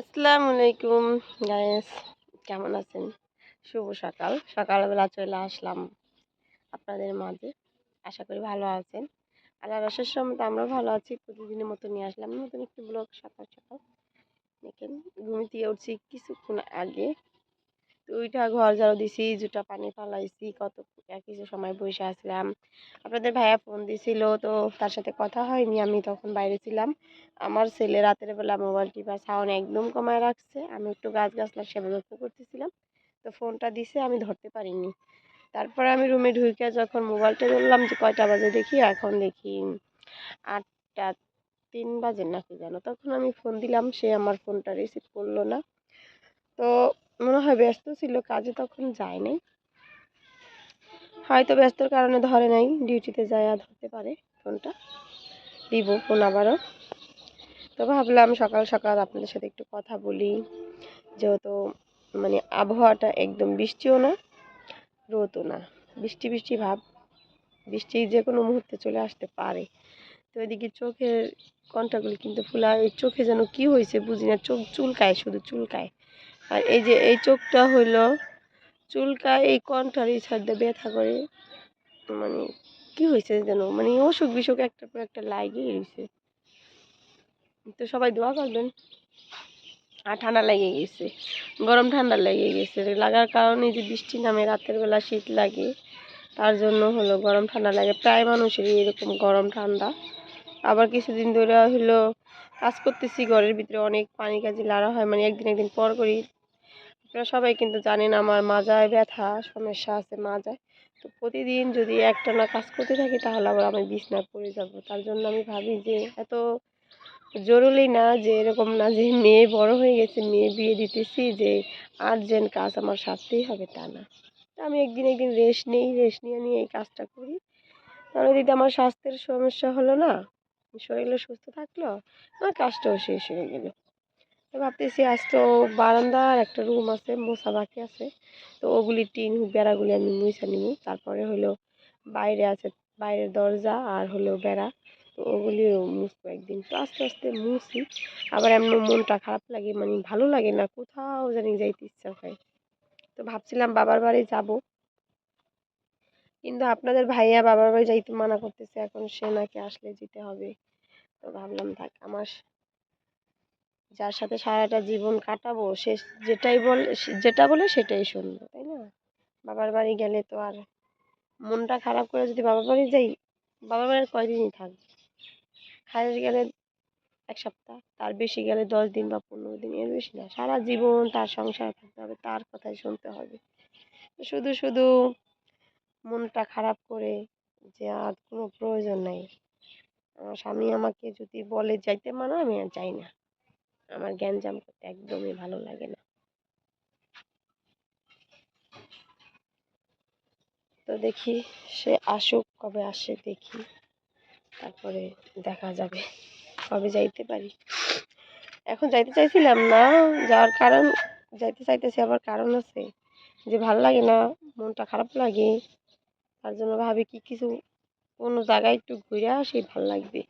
আসসালামু আলাইকুম গায়েস কেমন আছেন? শুভ সকাল। সকালবেলা চলে আসলাম আপনাদের মাঝে। আশা করি ভালো আছেন। আল্লাহ রসের সময় আমরাও ভালো আছি। প্রতিদিনের মতো নিয়ে আসলাম নতুন একটি ব্লগ সকাল সকাল। দেখেন, ঘুম দিয়ে উঠছি কিছুক্ষণ আগে। ওইটা ঘর ঝাড়ু দিছি জুটা পানি ফালাইছি, কত কিছু সময় বসে আসলাম। আপনাদের ভাইয়া ফোন দিছিল, তো তার সাথে কথা হয়নি, আমি তখন বাইরে ছিলাম। আমার ছেলে রাতের বেলা মোবাইল টিপার সাউন্ড একদম কমায় রাখছে, আমি একটু গাছ গাছলা সেবা যত্ন করতেছিলাম, তো ফোনটা দিছে, আমি ধরতে পারিনি। তারপরে আমি রুমে ঢুকে যখন মোবাইলটা ধরলাম যে কয়টা বাজে দেখি, এখন দেখি আটটা তিন বাজে নাকি যেন, তখন আমি ফোন দিলাম, সে আমার ফোনটা রিসিভ করল না। তো মনে হয় ব্যস্ত ছিল, কাজে তখন যায় নাই। হয়তো ব্যস্তর কারণে ধরে নাই, ডিউটিতে যায় আর ধরতে পারে ফোনটা। দিব ফোন আবারও। তো ভাবলাম সকাল সকাল আপনাদের সাথে একটু কথা বলি। যেহেতু মানে আবহাওয়াটা একদম বৃষ্টিও না, রোদও না। বৃষ্টি বৃষ্টি ভাব, বৃষ্টি যে কোনো মুহূর্তে চলে আসতে পারে। তো এদিকে চোখের কন্টাগুলি কিন্তু ফুলা এই চোখে যেন কি হয়েছে বুঝি না, চোখ চুলকায়, শুধু চুলকায়। আর এই যে এই চোখটা হইল চুলকায় এই কণ্ঠার এই সাইডটা ব্যথা করে। মানে কি হয়েছে যেন? মানে অসুখ বিসুখ একটা পর একটা লাগিয়ে রয়েছে তো সবাই দোয়া করবেন। আর ঠান্ডা লেগে গেছে। গরম ঠান্ডা লেগে গেছে। লাগার কারণে যে বৃষ্টি নামে রাতের বেলা শীত লাগে, তার জন্য হলো গরম ঠান্ডা লাগে। প্রায় মানুষেরই এরকম গরম ঠান্ডা। আবার কিছুদিন ধরে হলো কাজ করতেছি, ঘরের ভিতরে অনেক পানি কাজে লাড়া হয়। মানে একদিন একদিন পর করি আপনারা সবাই কিন্তু জানেন আমার মাজায় ব্যথা, সমস্যা আছে মাজায় তো প্রতিদিন যদি একটা না কাজ করতে থাকি, তাহলে আবার আমি বিছনায় পড়ে যাব। তার জন্য আমি ভাবি যে এত জরুরি না যে এরকম না যে মেয়ে বড় হয়ে গেছে, মেয়ে বিয়ে দিতেছি যে আর্জেন্ট কাজ আমার সারতেই হবে তা না। আমি একদিন একদিন রেস্ট নেই, রেস্ট নিয়ে নিয়ে এই কাজটা করি। তাহলে দিদি আমার স্বাস্থ্যের সমস্যা হলো না শরীরও সুস্থ থাকল, আমার কাজটাও শেষ হয়ে গেল। ভাবতেছি আজ তো বারান্দার একটা রুম আছে, মোছা বাকি আছে। তো ওগুলি টিন, বেড়াগুলি আমি মুছা নিব। তারপরে হলো বাইরে আছে, বাইরের দরজা আর হলো বেড়া। তো ওগুলিও মুছবো একদিন। তো আস্তে আস্তে মুছি। আবার এমন মনটা খারাপ লাগে মানে ভালো লাগে না, কোথাও জানি যাইতে ইচ্ছা হয়। তো ভাবছিলাম বাবার বাড়ি যাব। কিন্তু আপনাদের ভাইয়া বাবার বাড়ি যাইতে মানা করতেছে, এখন সে নাকি আসলে যেতে হবে। তো ভাবলাম থাক, আমার যার সাথে সারাটা জীবন কাটাবো, সে যেটাই বলে, যেটা বলে সেটাই শুনব, তাই না? বাবার বাড়ি গেলে তো আর মনটা খারাপ করে যদি বাবার বাড়ি যাই, বাবার বাড়ির কয়দিনই থাকবে খায় গেলে এক সপ্তাহ, তার বেশি গেলে দশ দিন বা পনেরো দিন, এর বেশি না। সারা জীবন তার সংসারে থাকতে হবে, তার কথাই শুনতে হবে। শুধু শুধু মনটা খারাপ করে যে আর কোনো প্রয়োজন নেই। আমার স্বামী আমাকে যদি বলে যাইতে মানো, আমি আর যাই না। আমার গ্যাঞ্জাম করতে একদমই ভালো লাগে না। তো দেখি সে আসুক, কবে আসে দেখি। তারপরে দেখা যাবে, কবে যাইতে পারি। এখন যাইতে চাইছিলাম না, যাওয়ার কারণ, যাইতে চাইতেছি আবার কারণ আছে যে ভালো লাগে না, মনটা খারাপ লাগে। তার জন্য ভাবি কি কিছু কোনো জায়গায় একটু ঘুরে আসি, ভালো লাগবে।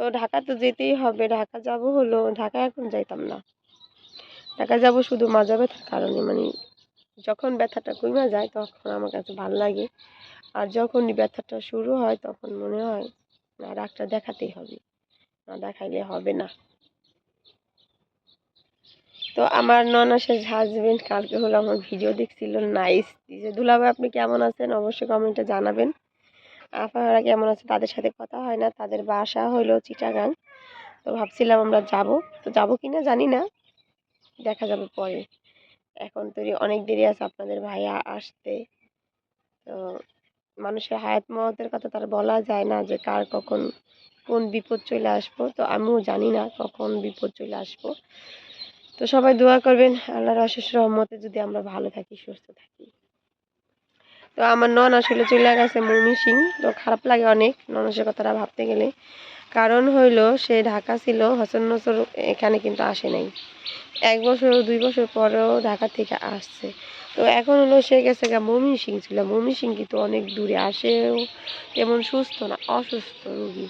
তো ঢাকা তো যেতেই হবে। ঢাকা যাব হলো, ঢাকা এখন যাইতাম না। ঢাকা যাব শুধু মাজা ব্যথার কারণে মানে যখন ব্যথাটা কমে যায় তখন আমার কাছে ভালো লাগে। আর যখনই ব্যথাটা শুরু হয় তখন মনে হয়, না ডাক্তার দেখাতেই হবে। না দেখাইলে হবে না। তো আমার ননাসের হাজবেন্ড কালকে হলো আমার ভিডিও দেখছিল নাইস যে দুলাভাই, আপনি কেমন আছেন? অবশ্যই কমেন্টে জানাবেন। আপনারা কেমন আছে তাদের সাথে কথা হয় না। তাদের বাসা হলো চিটাগাং। তো ভাবছিলাম আমরা যাব। তো যাব কি না জানি না। দেখা যাবে পরে। এখন তো অনেক দেরি আছে আপনাদের ভাইয়া আসতে। তো মানুষের হায়াত মহতের কথা তার বলা যায় না যে কার কখন কোন বিপদ চলে আসব। তো আমিও জানি না কখন বিপদ চলে আসব। তো সবাই দোয়া করবেন। আল্লাহর অশেষ রহমতে যদি আমরা ভালো থাকি, সুস্থ থাকি। তো আমার নন আসলে চলে গেছে মমি সিং। তো খারাপ লাগে অনেক ননসের কথাটা ভাবতে গেলে। কারণ হইল সে ঢাকা ছিল, হসন নসর এখানে কিন্তু আসে নাই। এক বছর, দুই বছর পরেও ঢাকা থেকে আসছে। তো এখন হলো সে গেছে গা মমি সিং ছিল মমি সিং কিন্তু অনেক দূরে আসেও তেমন সুস্থ না, অসুস্থ রুগী।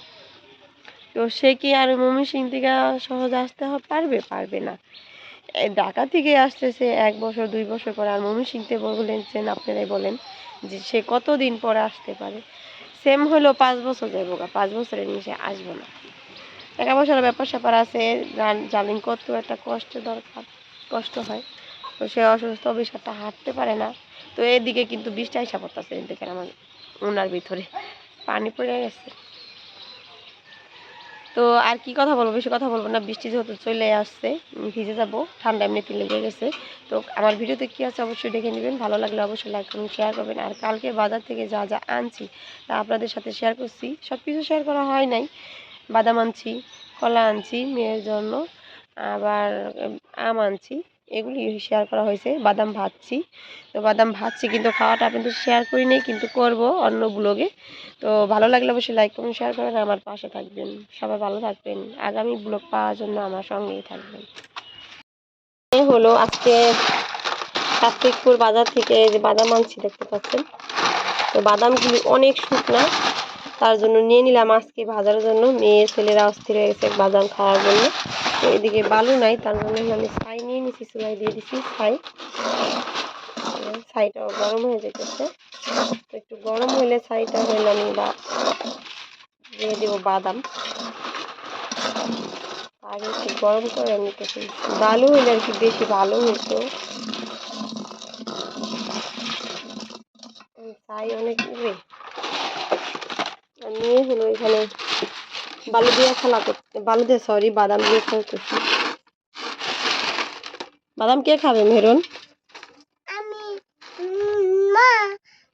তো সে কি আর ময়মনসিং থেকে সহজে আসতে পারবে? পারবে না। ঢাকা থেকে আসতেছে এক বছর, দুই বছর পরে। আর ময়মনসিংতে বলেছেন আপনারাই বলেন যে সে কতদিন পরে আসতে পারে। সেম হলো পাঁচ বছর যাব গা, পাঁচ বছরের নিচে আসব না। টাকা পয়সার ব্যাপার স্যাপার আছে, জান- করতেও একটা কষ্ট দরকার, কষ্ট হয়। তো সে অসুস্থ বিষয়টা হাঁটতে পারে না। তো এদিকে কিন্তু বিষটাই আইসা পড়তেছে এদিকে আমার উনার ভিতরে। পানি পড়ে গেছে। তো আর কি কথা বলব? বেশি কথা বলব না। বৃষ্টি যেহেতু চলে আসছে ভিজে যাব। ঠান্ডা এমনিতে লেগে গেছে। তো আমার ভিডিওতে কি আছে অবশ্যই দেখে নেবেন। ভালো লাগলে অবশ্যই লাইক করুন শেয়ার করবেন। আর কালকে বাজার থেকে যা যা আনছি, তা আপনাদের সাথে শেয়ার করছি। সব কিছু শেয়ার করা হয় নাই। বাদাম আনছি, কলা আনছি, মেয়ের জন্য। আবার আম আনছি। এগুলি শেয়ার করা হয়েছে। বাদাম ভাজছি। তো বাদাম ভাজছি কিন্তু খাওয়াটা কিন্তু শেয়ার করি নাই কিন্তু করব অন্য ব্লগে তো ভালো লাগলে অবশ্যই লাইক করুন শেয়ার করবেন আমার পাশে থাকবেন। সবাই ভালো থাকবেন। আগামী ব্লগ পাওয়ার জন্য আমার সঙ্গেই থাকবেন। হলো আজকে কার্তিকপুর বাজার থেকে যে বাদাম আনছি, দেখতে পাচ্ছেন? তো বাদামগুলি অনেক শুকনা। তার জন্য নিয়ে নিলাম আজকে ভাজার জন্য। মেয়ে, ছেলেরা অস্থির হয়ে গেছে বাদাম খাওয়ার জন্য। তো এদিকে বালু নাই তার জন্য আমি ছাই নিয়ে নিছি চুলাই দিয়ে দিছি ছাই। ছাইটাও গরম হয়ে যেতেছে তো একটু গরম হলে ছাইটা হইলে আমি বা দিয়ে দেবো বাদাম। আগে একটু গরম করে নিতেছি বালু হইলে আর কি বেশি ভালো উম, ছাই অনেক উড়ে নিয়ে হলো এখানে বালু দিয়ে খেলা করতে বালু দিয়ে সরি বাদাম দিয়ে খেলতেছি বাদাম কে খাবে মেহরুন আমি মা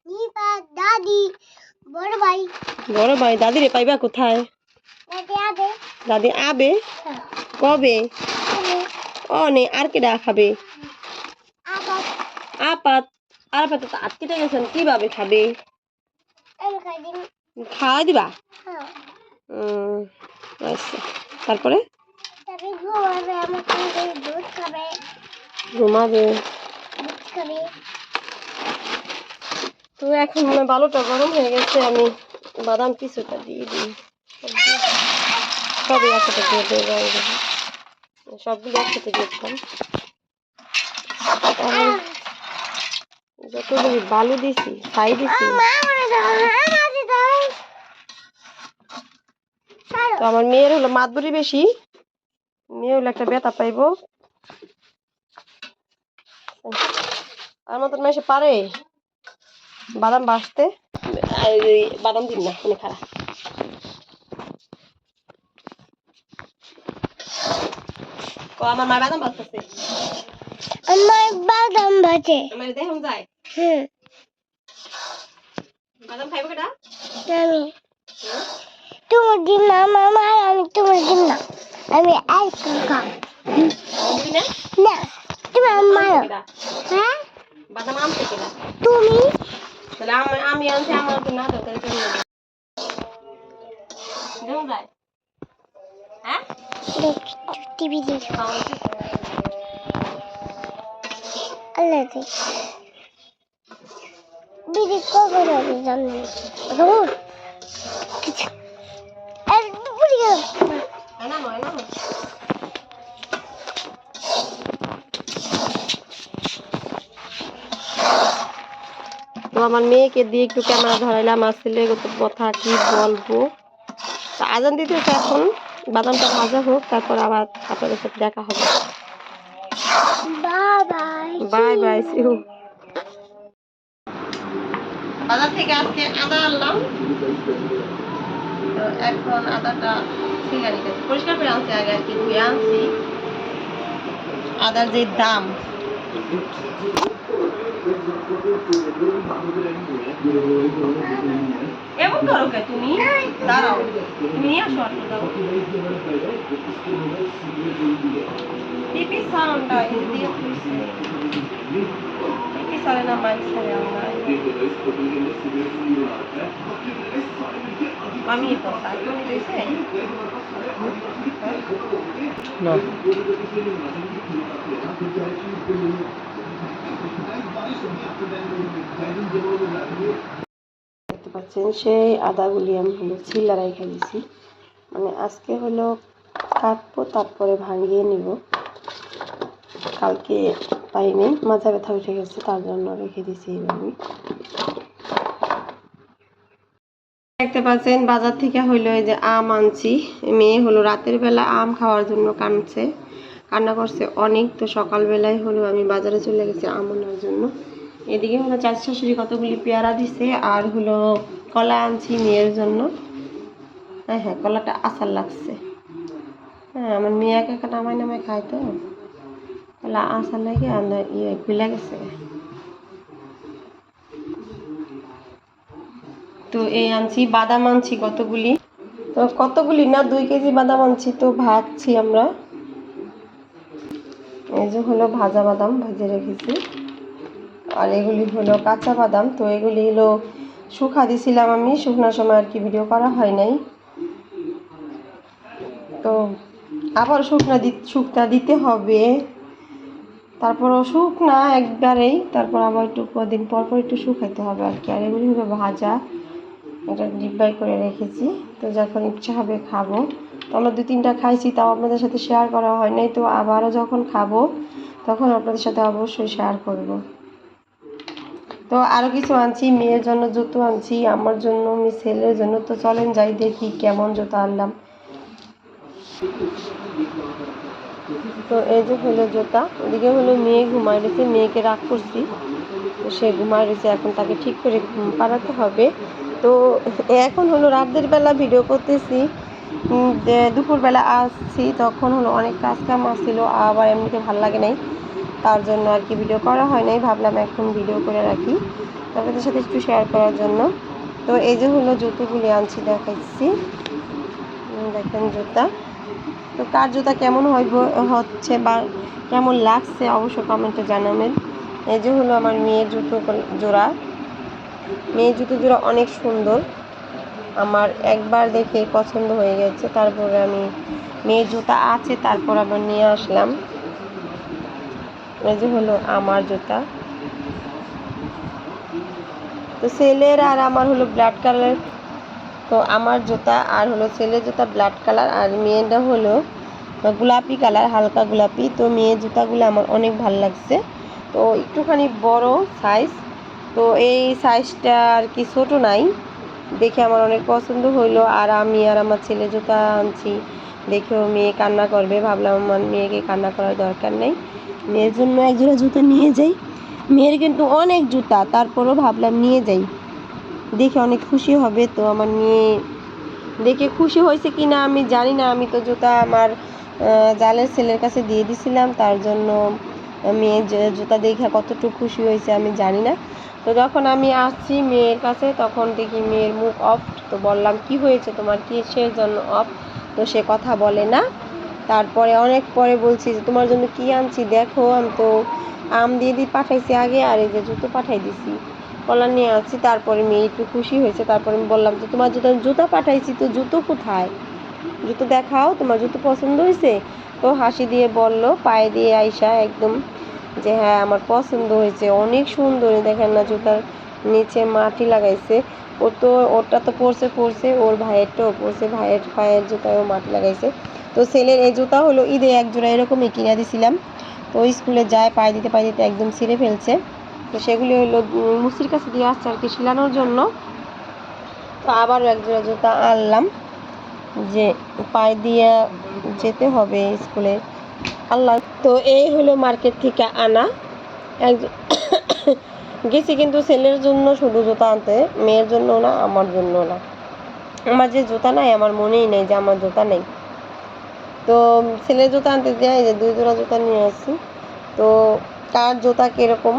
নিপা দাদি বড় ভাই। বড় ভাই দাদি রে পাইবা কোথায়? দাদি আদে দাদি আবে? কবে? ও নে আর কেডা খাবে? আপাত। আর আপাত তো আটকেটে গেছেন কীভাবে খাবে? খাওয়া দিবা? হ্যাঁ। তারপরে? ঘুমাবে তো এখন মনে বালুটা গরম হয়ে গেছে আমি বাদাম কিছুটা দিয়ে দিই। সব সবই একসাথে দিয়ে দেবো সবগুলো একসাথে দিয়ে দিলাম। এখন যতগুলি বালু দিছি ছাই দিছি মা মনে দাও হ্যাঁ মাঝে দাও তো আমার মেয়ের হলো মাতবরি বেশি। মেয়ে হলো একটা ব্যথা পাইবো। আর মতন মাসে পারে। বাদাম বাসতে বাদাম দিন না অনেক খারাপ আমার মা বাদাম বাজতেছে আমার বাদাম বাজে আমার দেখুন যায়। হুম। বাদাম খাইবো কেটা আমি তোমার দিন না মামা আমি তোমার দিন না আমি আইসক্রিম খাও দিবি না না তুমি মারো কেডা? হ্যাঁ বাদাম আনতে কেনা তুমি তাহলে আমি আমি আনছি আমার তো না দরকার কেমন দেখুন যায় হ্যাঁ টিভি দেখো খাওয়া আল্লাহ দেখ বিড়ি কখন হবে জানি রোদ এনা নয় তো আমার মেয়েকে দিয়ে একটু ক্যামেরা ধরাইলাম আমার ছেলে কথা কি বলব? তা আজান দিতেছে এখন বাদামটা ভাজা হোক তারপর আবার আপনাদের সাথে দেখা হবে। বাই বাই সিউ বাজার থেকে আজকে আদা আনলাম। তো এখন আদাটা ছিলা নিতেছি পরিষ্কার করে আনছি আগে আর কি ধুয়ে আনছি। আদার যে দাম এমন করো কে তুমি? দাঁড়াও, তুমি নিয়ে আসো আর দাও। পিপি সাউন্ডটা পিপি সারে না মাইক আমরা আমি তো না। দেখতে পাচ্ছেন, সেই আদাগুলি আমি হলো ছিলা রেখে দিছি। মানে আজকে হলো কাটবো, তারপরে ভাঙিয়ে নিব। কালকে পাইনি মাথা ব্যথা উঠে গেছে, তার জন্য রেখে দিয়েছি এইভাবে দেখতে পাচ্ছেন, বাজার থেকে হইল এই যে আম আনছি। মেয়ে হলো রাতের বেলা আম খাওয়ার জন্য কানছে। কান্না করছে। অনেক তো সকালবেলায় হলো আমি বাজারে চলে গেছি আম আনার জন্য। এদিকে হলো চার শাশুড়ি কতগুলি পেয়ারা দিছে আর হলো কলা আনছি মেয়ের জন্য। হ্যাঁ হ্যাঁ কলাটা আসার লাগছে। হ্যাঁ আমার মেয়ে একা একা নামাই নামাই খায় তো। কলা আসার লাগে আমরা ইয়ে খুলে গেছে। তো এই আনছি, বাদাম আনছি কতগুলি? তো কতগুলি না, দুই কেজি বাদাম আনছি। তো ভাজছি আমরা। এই যে হলো ভাজা বাদাম ভেজে রেখেছি। আর এগুলি হলো কাঁচা বাদাম, তো এগুলি হলো শুকা দিছিলাম আমি, শুকনার সময় আর কি ভিডিও করা হয় নাই। তো আবার শুকনা দি, শুকনা দিতে হবে। তারপরও শুকনা একবারেই, তারপর আবার একটু কদিন পর পর একটু শুকাইতে হবে আর কি। আর এগুলি হলো ভাজা। এটা ডিব্বাই করে রেখেছি। তো যখন ইচ্ছা হবে খাব। তো আমরা দু তিনটা খাইছি, তাও আপনাদের সাথে শেয়ার করা হয় নাই। তো আবারও যখন খাব, তখন আপনাদের সাথে অবশ্যই শেয়ার করব। তো আরও কিছু আনছি, মেয়ের জন্য জুতো আনছি, আমার জন্য, আমি ছেলের জন্য। তো চলেন যাই দেখি কেমন জুতো আনলাম। তো এই যে হলো জুতা, ওদিকে হলো মেয়ে ঘুমায় রয়েছে, মেয়েকে রাগ করছি। তো সে ঘুমায় রয়েছে, এখন তাকে ঠিক করে ঘুম পাড়াতে হবে। তো এখন হলো রাতের বেলা ভিডিও করতেছি। দুপুরবেলা আসছি, তখন হলো অনেক কাজ কাম আসছিল, আবার এমনিতে ভালো লাগে নাই। তার জন্য আর কি ভিডিও করা হয় নাই, ভাবলাম এখন ভিডিও করে রাখি। আপনাদের সাথে একটু শেয়ার করার জন্য। তো এই যে হলো জুতোগুলি আনছি দেখাচ্ছি দেখেন জুতা। তো কার জুতা কেমন হইব, হচ্ছে বা কেমন লাগছে অবশ্য কমেন্টে জানাবেন। এই যে হলো আমার মেয়ের জুতো জোড়া। মেয়ের জুতো জোড়া অনেক সুন্দর। আমার একবার দেখে পছন্দ হয়ে গেছে। তারপরে আমি মেয়ের জুতা আছে, তারপর আবার নিয়ে আসলাম। এই যে হলো আমার জুতা। তো ছেলের আর আমার হলো ব্লাড কালার। তো আমার জুতা আর হলো ছেলের জুতা ব্লাড কালার আর মেয়েটা হলো গোলাপি কালার, হালকা গোলাপি। তো মেয়ের জুতাগুলো আমার অনেক ভালো লাগছে। তো একটুখানি বড় সাইজ তো এই সাইজটা আর কি ছোটো নাই। দেখে আমার অনেক পছন্দ হইল। আর আমি আর আমার ছেলে জুতা আনছি। দেখেও মেয়ে কান্না করবে। ভাবলাম আমার মেয়েকে কান্না করার দরকার নেই। মেয়ের জন্য একজোড়া জুতো নিয়ে যাই। মেয়ের কিন্তু অনেক জুতা। তারপরও ভাবলাম নিয়ে যাই। দেখে অনেক খুশি হবে তো আমার মেয়ে। দেখে খুশি হয়েছে কি না আমি জানি না। আমি তো জুতা আমার জালের ছেলের কাছে দিয়ে দিছিলাম। তার জন্য মেয়ে জুতা দেখে কতটুকু খুশি হয়েছে আমি জানি না। তো যখন আমি আসছি মেয়ের কাছে, তখন দেখি মেয়ের মুখ অফ তো বললাম, কি হয়েছে তোমার? কিসের জন্য অফ তো সে কথা বলে না। তারপরে অনেক পরে বলছি যে, তোমার জন্য কি আনছি? দেখো, আমি তো আম দিয়ে দিয়ে পাঠাইছি আগে, আর এই যে জুতো পাঠাই দিছি। কলা নিয়ে আসছি তারপরে মেয়ে একটু খুশি হয়েছে। তারপরে আমি বললাম যে, তোমার জুতো জুতো পাঠাইছি তো জুতো কোথায়? জুতো দেখাও, তোমার জুতো পছন্দ হয়েছে? তো হাসি দিয়ে বলল, পায়ে দিয়ে আইসা একদম যে হ্যাঁ আমার পছন্দ হয়েছে। অনেক সুন্দর, দেখেন না, জুতার নিচে মাটি লাগাইছে। ও তো, ওরটা তো পরছে পরছে, ওর ভাইয়েরটাও পরছে, ভাইয়ের পায়ের জুতায়ও মাটি লাগাইছে। তো ছেলের এই জুতা হলো ঈদে এক জোড়া এরকমই কিনে দিছিলাম। তো স্কুলে যায়, পায়ে দিতে পায়ে দিতে একদম ছিঁড়ে ফেলছে। তো সেগুলি হলো মুসির কাছে দিয়ে আসছে আর কি শিলানোর জন্য। তো আবারও এক জোড়া জুতা আনলাম। যে পায়ে দিয়ে যেতে হবে স্কুলে। আল্লাহ। তো এই হলো মার্কেট থেকে আনা। গেছি কিন্তু ছেলের জন্য শুধু জুতা আনতে, মেয়ের জন্য না, আমার জন্য না। আমার যে জুতা নাই, আমার মনেই নেই যে আমার জুতা নেই। তো ছেলের জুতা আনতে যাই যে দুই জোড়া জুতা নিয়ে আসি তো কার জুতা কীরকম,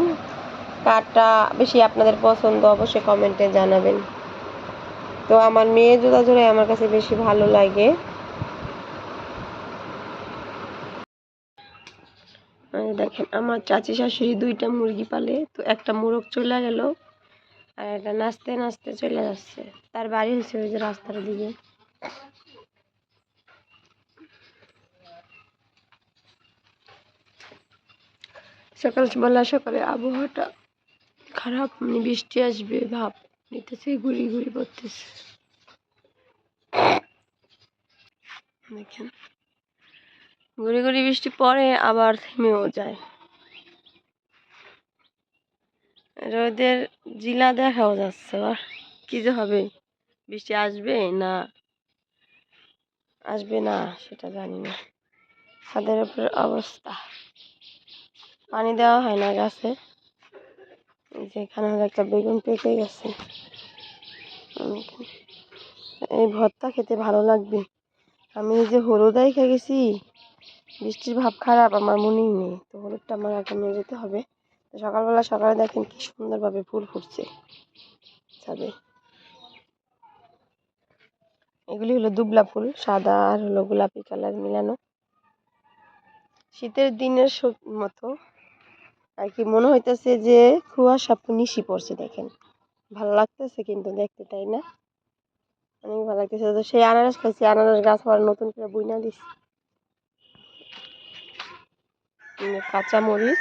কারটা বেশি আপনাদের পছন্দ অবশ্যই কমেন্টে জানাবেন। তো আমার মেয়ের জুতা জোড়াই আমার কাছে বেশি ভালো লাগে। এই দেখেন, আমার চাচি শাশুড়ি দুইটা মুরগি পালে, তো একটা মোরগ চলে গেল আর একটা নাচতে নাচতে চলে যাচ্ছে। তার বাড়ি হচ্ছে ওই যে রাস্তার দিকে। সকাল সকালবেলা সকালে আবহাওয়াটা খারাপ মানে বৃষ্টি আসবে, ভাব নিতেছে গুড়ি গুড়ি পড়তেছে দেখেন। গুড়ি গুড়ি বৃষ্টি পরে আবার থেমেও যায়। রোদের জিলা দেখাও যাচ্ছে আবার কি যে হবে? বৃষ্টি আসবে না? আসবে না, সেটা জানি না। ছাদের উপর অবস্থা। পানি দেওয়া হয় না গাছে। যেখানে হলো একটা বেগুন পেকে গেছে। এই ভর্তা খেতে ভালো লাগবে। আমি যে হলুদাই খেয়ে গেছি বৃষ্টির ভাব খারাপ, আমার মনেই নেই। তো হলুদটা আমার আগে নিয়ে যেতে হবে। তো সকালবেলা সকালে দেখেন কি সুন্দরভাবে ফুল ফুটছে ছাদে। এগুলি হলো দুবলা ফুল, সাদা আর হলো গোলাপি কালার মিলানো। শীতের দিনের মতো আর কি মনে হইতেছে যে কুয়াশা নিশি পড়ছে দেখেন। ভালো লাগতেছে কিন্তু দেখতে, তাই না? অনেক ভালো লাগতেছে। তো সেই আনারস খাইছি, আনারস গাছ আবার নতুন করে বুইনা দিছি। উম, কাঁচা মরিচ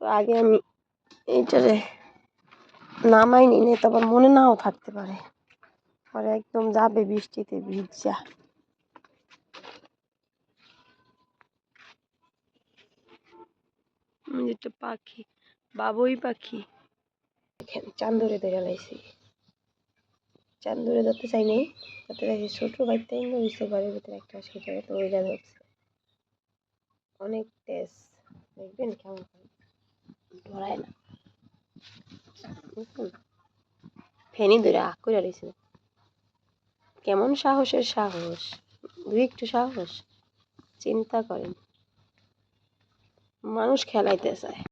তো আগে আমি এইটারে নামাই নি তো আবার মনে নাও থাকতে পারে। পরে একদম যাবে বৃষ্টিতে ভিজা। পাখি বাবুই পাখি। চান্দরে দেখে লাইছি। চান্দরে ধরতে চাই নাই। তাতে দেখি ছোট বাইকটাই হয়েছে ঘরের ভিতরে একটা সেটা তো ওই যা ধরছে। অনেক তেজ, দেখবেন কেমন ধরায় না। ফেনি ধরে আগ করে রয়েছে কেমন সাহসের সাহস। দুই একটু সাহস। চিন্তা করেন। মানুষ খেলাইতে চায়।